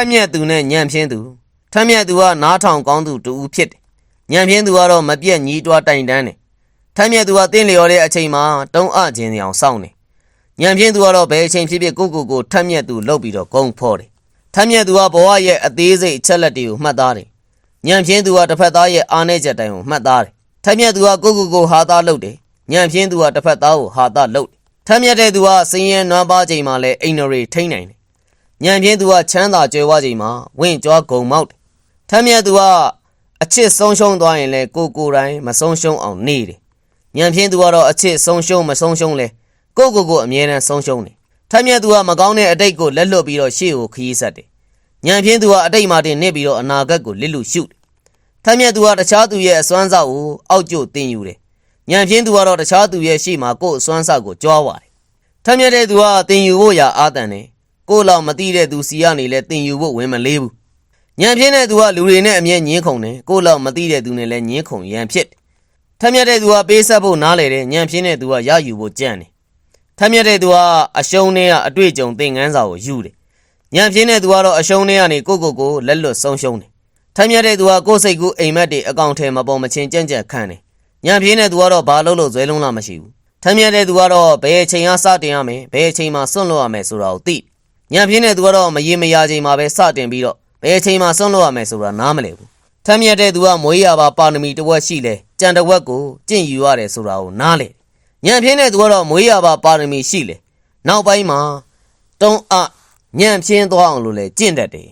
က်မြက်သူနဲ့ညံပြင်းသူထက်မြက်သူကနားထောင်ကောင်းသူတူဦးဖြစ်တယ်ညံပြင်းသူကတော့မပြက်ညီးတွားတိုင်တန်းတယ်ထက်မြက်သူကတင်းလျော်တဲ့အချိန်မှာတုံးအခြင်းအောင်စောင့်တယ်ညံပြင်းသူကတော့ဘယ်အချိန်ဖြစ်ဖြစ်ကိုကိုကိုထက်မြက်သူလှုပ်ပြီးတော့ဂုံဖော်တယ်ထက်မြက်သူကဘဝရဲ့အသေးစိတ်အချက်လက်တွေကိုမှတ်သားတယ်ညံပြင်းသူကတစ်ဖက်သားရဲ့အားနည်းချက်တိုင်းကိုမှတ်သားတယ်ထက်မြက်သူကကိုကိုကိုဟာသားလှုပ်တယ်ညံပြင်းသူကတစ်ဖက်သားကိုဟာသားလှုပ်တယ်ထက်မြက်တဲ့သူကစင်ရဲနွမ်းပါချိန်မှာလဲအိမ်နရီထိမ့်နိုင်တယ် ညံပြင်းသူကချမ်းသာကြွယ်ဝချိန်မှာဝင့်ကြွားဂုံမောက်တယ်။ထမ်းမြတ်သူကအချစ်ဆုံးရှုံးသွားရင်လဲကိုကိုယ်တိုင်းမဆုံးရှုံးအောင်နေတယ်။ညံပြင်းသူကတော့အချစ်ဆုံးရှုံးမဆုံးရှုံးလဲကိုကိုကိုအမြဲတမ်းဆုံးရှုံးတယ်။ထမ်းမြတ်သူကမကောင်းတဲ့အတိတ်ကိုလက်လွတ်ပြီးတော့ရှေ့ကိုခရီးဆက်တယ်။ညံပြင်းသူကအတိတ်မှာတင်နစ်ပြီးတော့အနာဂတ်ကိုလစ်လူရှုတယ်။ထမ်းမြတ်သူကတခြားသူရဲ့အစွမ်းစားကိုအောက်ကျတင်ယူတယ်။ညံပြင်းသူကတော့တခြားသူရဲ့ရှေ့မှာကိုယ့်အစွမ်းစားကိုကြွားပါတယ်။ထမ်းမြက်တဲ့သူကတင်ယူဖို့ရာအာတန်တယ် ကိုယ့်လောက်မသိတဲ့သူစီကနေလဲတင်ယူဖို့ဝင်မလေးဘူးညံပြင်းတဲ့သူကလူတွေနဲ့အမြဲညင်းခုန်တယ်ကိုယ့်လောက်မသိတဲ့သူနဲ့လဲညင်းခုန်ရန်ဖြစ်တယ်ထမ်းမြက်တဲ့သူကပေးဆက်ဖို့နားလေတယ်ညံပြင်းတဲ့သူကရယူဖို့ကြံ့တယ်ထမ်းမြက်တဲ့သူကအရှုံးနဲ့ကအတွေ့အကြုံသင်ခန်းစာကိုယူတယ်ညံပြင်းတဲ့သူကတော့အရှုံးနဲ့ကနေကိုယ့်ကိုယ်ကိုလက်လွတ်ဆုံးရှုံးတယ်ထမ်းမြက်တဲ့သူကကိုယ့်စိတ်ကူးအိမ်မက်တွေအကောင့်ထဲမပေါ်မချင်းကြံ့ကြံ့ခံတယ်ညံပြင်းတဲ့သူကတော့ဘာလို့လို့ဇွဲလုံးလာမရှိဘူးထမ်းမြက်တဲ့သူကတော့ဘယ်အချိန်ကစတင်ရမယ်ဘယ်အချိန်မှာစွန့်လွတ်ရမယ်ဆိုတာကိုသိတယ် ညံပြင်းတဲ့သူကတော့မရေမရာချိန်မှာပဲစတင်ပြီးတော့ဘယ်အချိန်မှာဆုံးလို့ရမယ်ဆိုတာနားမလည်ဘူးထမ်းမြက်တဲ့သူကမွေးရပါပါရမီတစ်ဝက်ရှိလဲကြံတစ်ဝက်ကိုကျင့်ယူရတယ်ဆိုတာကိုနားလေညံပြင်းတဲ့သူကတော့မွေးရပါပါရမီရှိလဲနောက်ပိုင်းမှာတုံးအညံပြင်းသွားအောင်လို့လဲကျင့်တတ်တယ်